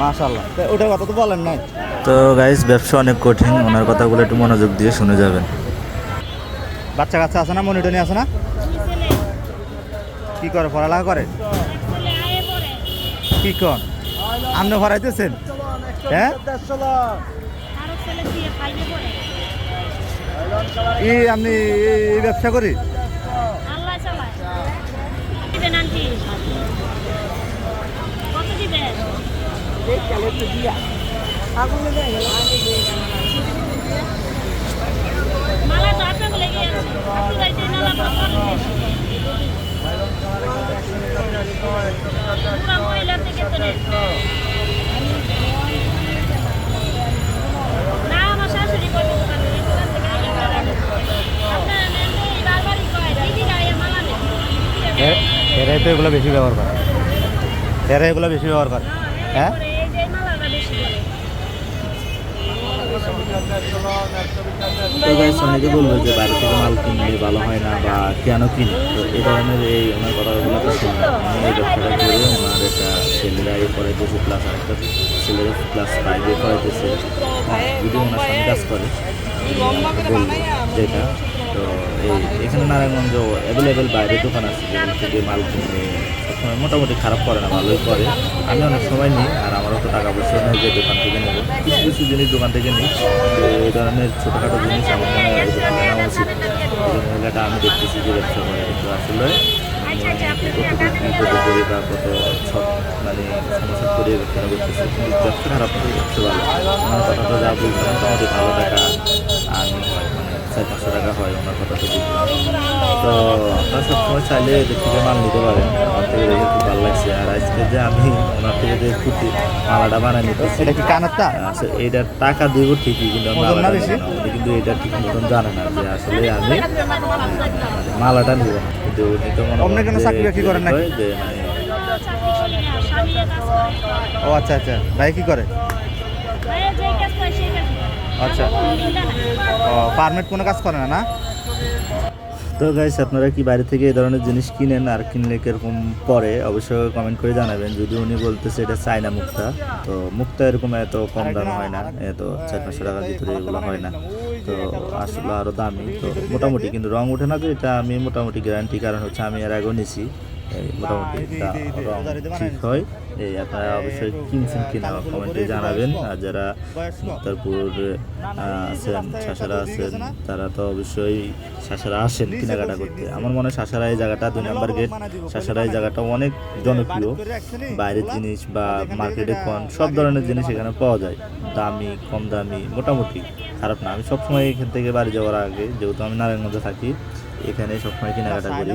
মাশাল্লাহ তো ওটার কথা তো বলেন নাই। তো গাইস ব্যবসা অনেক কঠিন ওনার কথাগুলো একটু মনোযোগ দিয়ে শুনে যাবেন। বাচ্চা কাচ্চা আছে না? মনিটনি আছে না? কি করে পড়ালেখা করে? কি কন? আপনি ভরাইতেছেন হ্যাঁ? এই আপনি এই ব্যবসা করি? মালা তো আপনাকে লেগে আছে আপনি যাইতে নালা পুরা মহিলা থেকে তো না আমার শাশুড়ি করে দোকান থেকে দোকান থেকে আগে। আপনারা তো দিদিরা এই মালা নেই দিদিরা এ- এরাই তো এগুলো বেশি ব্যবহার করে এরা এগুলো বেশি ব্যবহার করে হ্যাঁ করে এই যে এই মালাটা বেশি করে তো গাইস অনেকে বলবে যে বাইরে থেকে মাল কিনলে ভালো হয় না বা কেন কিনে? তো এই ধরনের এই ওনার কথাগুলো তো শুনলাম। আমি এই ব্যবসাটা করে ওনার একটা এই করাইতেছে প্লাস আরেকটা ছেলের ক্লাস ফাইভে করাইতেছে। হ্যাঁ, যদি ওনার সঙ্গে কাজ করে যেটা তো এই এখানে নারায়ণগঞ্জ অ্যাভেলেবেল বাইরে দোকান আছে যেখান থেকে মাল কিনে সবসময় মোটামুটি খারাপ করে না, ভালোই করে। আমি অনেক সময় নিই আর আমারও তো টাকা পয়সা নেই যে দোকান থেকে নেব। কিছু কিছু জিনিস দোকান থেকে নিই। তো এই ধরনের ছোটোখাটো জিনিস আমার মনে হয় নেওয়া উচিত। মহিলাটা আমি দেখতেছি যে ব্যবসা করে। তো আসলে বিপদে বা কত সব মানে সমস্যা করে ব্যবসাটা করতেছে কিন্তু ব্যবসা খারাপ করে ব্যবসা ভালো। ওনার কথাটা যা বলছিলাম মোটামুটি ভালো টাকা চার পাঁচশো টাকা হয় ওনার কথা তো তো আপনারা সবসময় চাইলে এদের থেকে মাল নিতে পারেন। আমার থেকে দেখে খুব ভালো লাগছে। আর আজকে যে আমি ওনার থেকে যে কুর্তি মালাটা বানাই নিতেছি এটা কি কানেরটা আসলে এইটার টাকা দিব ঠিকই কিন্তু আমি মালাটা না। কিন্তু এটা ঠিক মতন জানে না যে আসলে আমি আহ, মানে মালাটা নিব না। কিন্তু উনি তো মনে কোনো চাকরি বাকরি করেন? হয় যে মানে না কাজ করে ও আচ্ছা আচ্ছা। ভাই কি করে? আচ্ছা। পারমিট কোনো কাজ করে না না? তো গাইস আপনারা কি বাইরে থেকে এই ধরনের জিনিস কিনেন আর কিনলে কীরকম পরে? অবশ্যই কমেন্ট করে জানাবেন। যদি উনি বলতেছে এটা চাইনা মুক্তা, তো মুক্তা এরকম এত কম দাম হয় না। এত চার পাঁচশো টাকার ভিতরে এগুলো হয় না। তো আসলে আরও দামি। তো মোটামুটি কিন্তু রং ওঠে না তো এটা আমি মোটামুটি গ্যারান্টি কারণ হচ্ছে আমি এর আগেও নিছি। মোটামুটি ঠিক হয়। এই আপনারা অবশ্যই কিনছেন কিনা কমেন্টে জানাবেন। আর যারা মুক্তারপুর আহ, আছেন শাসারা আছেন তারা তো অবশ্যই শাসারা আসেন কেনাকাটা করতে। আমার মনে হয় শাসারা এই জায়গাটা দুই নাম্বার গেট শাসারা এই জায়গাটা অনেক জনপ্রিয়। বাইরের জিনিস বা মার্কেটে কন সব ধরনের জিনিস এখানে পাওয়া যায়। দামি কম দামি মোটামুটি খারাপ না। আমি সবসময় এখান থেকে বাড়ি যাওয়ার আগে যেহেতু আমি নারায়ণগঞ্জে থাকি এখানে সবসময় কেনাকাটা করি।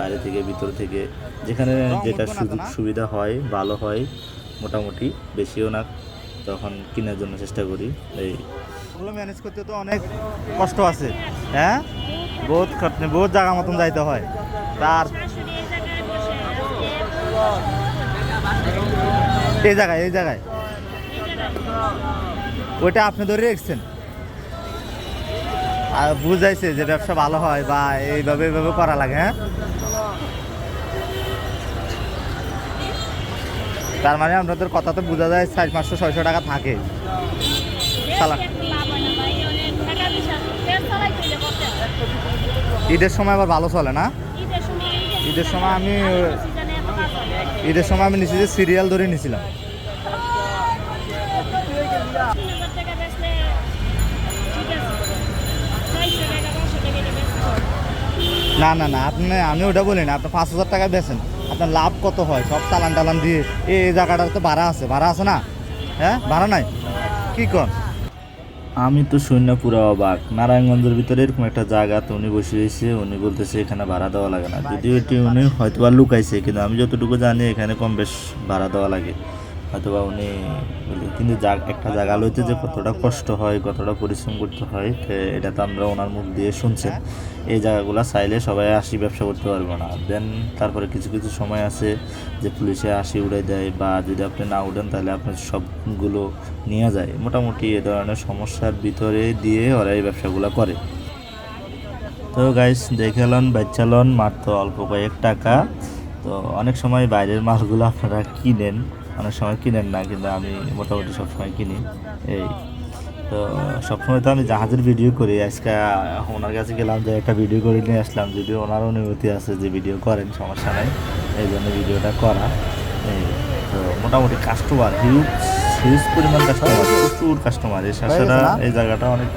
বাইরে থেকে ভিতর থেকে। যেখানে যেটা সুযোগ সুবিধা হয় ভালো হয় মোটামুটি বেশিও না তখন কেনার জন্য চেষ্টা করি। এই ওগুলো ম্যানেজ করতে তো অনেক কষ্ট আছে হ্যাঁ? বহুত খাটনি বহুত জায়গা মতন যাইতে হয়। তার এই জায়গায় এই জায়গায়। ওইটা আপনি ধরে রেখেছেন? বুঝাইছে যে ব্যবসা ভালো হয় বা এইভাবে এইভাবে করা লাগে হ্যাঁ? তার মানে আপনাদের কথা তো বোঝা যায় চার পাঁচশো, ছয়শো টাকা থাকে। ঈদের সময় আবার ভালো চলে না? ঈদের সময় আমি, ঈদের সময় আমি নিচে যে সিরিয়াল ধরে নিয়েছিলাম না না না, আপনি, আমি ওটা বলি না, আপনি পাঁচ হাজার টাকা বেছেন আপনার লাভ কত হয়? সব চালান টালান দিয়ে এই জায়গাটার তো ভাড়া আছে। ভাড়া আছে না? হ্যাঁ? ভাড়া নাই? কি কর? আমি তো শূন্য পুরো অবাক। নারায়ণগঞ্জের ভিতরে এরকম একটা জায়গা তো উনি বসে রয়েছে উনি বলতেছে এখানে ভাড়া দেওয়া লাগে না। যদিও এটি উনি হয়তো বা লুকাইছে, কিন্তু আমি যতটুকু জানি এখানে কম বেশ ভাড়া দেওয়া লাগে। হয়তো বা উনি কিন্তু একটা জায়গা লইতে যে কতটা কষ্ট হয়, কতটা পরিশ্রম করতে হয় এটা তো আমরা ওনার মুখ দিয়ে শুনছেন এই জায়গাগুলো চাইলে সবাই আসি ব্যবসা করতে পারব না। দেন তারপরে কিছু কিছু সময় আছে যে পুলিশে আসি উড়াই দেয় বা যদি আপনি না উঠেন তাহলে আপনার সবগুলো নিয়ে যায়। মোটামুটি এ ধরনের সমস্যার ভিতরে দিয়ে ওরা এই ব্যবসাগুলো করে। তো গাইস দেখে লন বাচ্চা লন, মাত্র অল্প কয়েক টাকা। তো অনেক সময় বাইরের মালগুলো আপনারা কিনেন। অনেক সময় কিনেন না কিন্তু আমি মোটামুটি সবসময় কিনি। এই তো সবসময় তো আমি জাহাজের ভিডিও করি। আজকে ওনার কাছে গেলাম যে একটা ভিডিও করে নিয়ে আসলাম যদিও ওনার অনুমতি আছে যে ভিডিও করেন সমস্যা নাই। এই জন্য ভিডিওটা করা। এই তো মোটামুটি কাস্টমার হিউজ হিউজ পরিমাণ কাস্টমার প্রচুর কাস্টমার এই এই জায়গাটা অনেক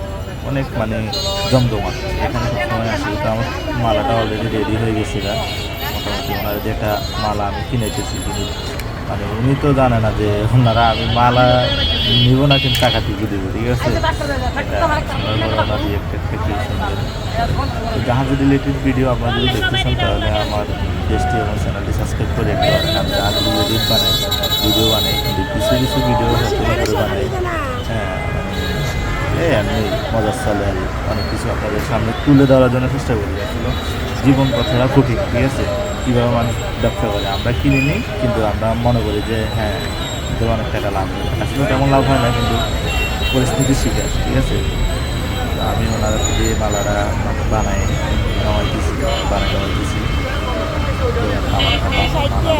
অনেক মানে জমজমাট। এখানে সবসময় আসি তো আমার মালাটা অলরেডি রেডি হয়ে গেছে গা। মোটামুটি ওনার যে একটা মালা আমি কিনেতেছি কিন্তু মানে উনি তো জানে না যে ওনারা আমি মালা নিব না কিন্তু টাকা টিকে দেবো, ঠিক আছে? জাহাজ রিলেটেড ভিডিও আপনারা যদি দেখতে চান, তাহলে আমার দেশটি এবং চ্যানেলটি সাবস্ক্রাইব করে রাখতে পারেন আমি জাহাজ রিলেটেড বানাই ভিডিও বানাই, কিন্তু কিছু কিছু ভিডিও করে বানাই। হ্যাঁ মানে এই আমি মজার চলে আর অনেক কিছু আপনাদের সামনে তুলে ধরার জন্য চেষ্টা করি, আসলে জীবন কথাটা কঠিন, ঠিক আছে? কীভাবে মানুষ ব্যবসা করে? আমরা কিনে নিই কিন্তু আমরা মনে করি যে হ্যাঁ এতে অনেক টাকা লাভ হবে আসলে তেমন লাভ হয় না কিন্তু পরিস্থিতি শিকার ঠিক আছে? আমি ওনারা দিয়ে মালারা মানে বানাই খাওয়াইতেছি। বানাই মালা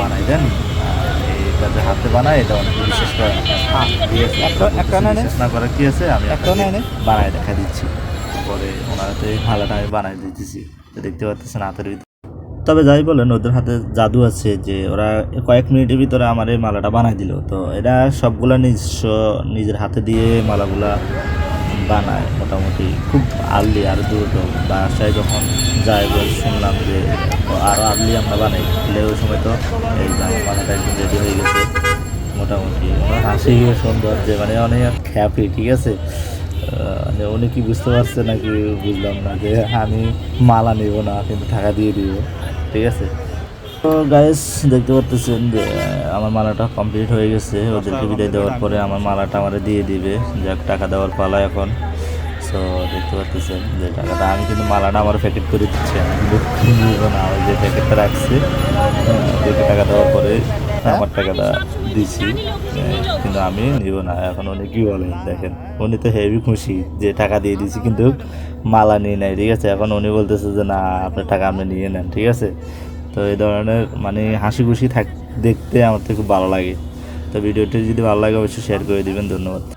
বানাই দেন আর এটা যে হাতে বানায় এটা অনেক বিশেষ করে। না। হ্যাঁ, একটা- একটা নেয় নে? করা কি আছে আমি বানায় দেখা দিচ্ছি। পরে ওনারা তো এই মালাটা আমি বানাই দিতেছি। দেখতে পাচ্ছেন হাতের ভিতরে তবে যাই বলেন, ওদের হাতে জাদু আছে যে ওরা কয়েক মিনিটের ভিতরে আমার এই মালাটা বানাই দিল। তো এরা সবগুলা নিজস্ব নিজের হাতে দিয়ে মালাগুলা বানায় মোটামুটি। খুব আর্লি আর দ্রুত বাসায় যখন যাই বল, শুনলাম যে আরও আর্লি আমরা বানাই। তাহলে ওই সময় তো এই মালাটা একদম রেডি হয়ে গেছে। মোটামুটি। ওনার হাসি সুন্দর যে মানে অনেক হ্যাপি ঠিক আছে? উনি কি বুঝতে পারছে নাকি বুঝলাম না যে আমি মালা নেব না, কিন্তু টাকা দিয়ে দিব। ঠিক আছে? তো গাইস দেখতে পাচ্ছেন যে আমার মালাটা কমপ্লিট হয়ে গেছে। ওদেরকে বিদায় দেওয়ার পরে আমার মালাটা আমারে দিয়ে দিবে। যাক, টাকা দেওয়ার পালা এখন। সো দেখতে পাচ্ছেন যে টাকাটা, আমি কিন্তু মালাটা আমার প্যাকেট করে দিচ্ছি। আমি কিন্তু না যে প্যাকেটটা রাখছি টাকা দেওয়ার পরে আমার টাকাটা দিছি। কিন্তু আমি নিব না, এখন উনি কি বলেন দেখেন। উনি তো হেভি খুশি যে টাকা দিয়ে দিছি, কিন্তু মালা নিয়ে নেয় ঠিক আছে? এখন উনি বলতেছে যে, না, আপনার টাকা আপনি নিয়ে নেন, ঠিক আছে? তো এই ধরনের মানে হাসি খুশি থাক, দেখতে আমার তো খুব ভালো লাগে। তো ভিডিওটি যদি ভালো লাগে, অবশ্যই শেয়ার করে দেবেন, ধন্যবাদ।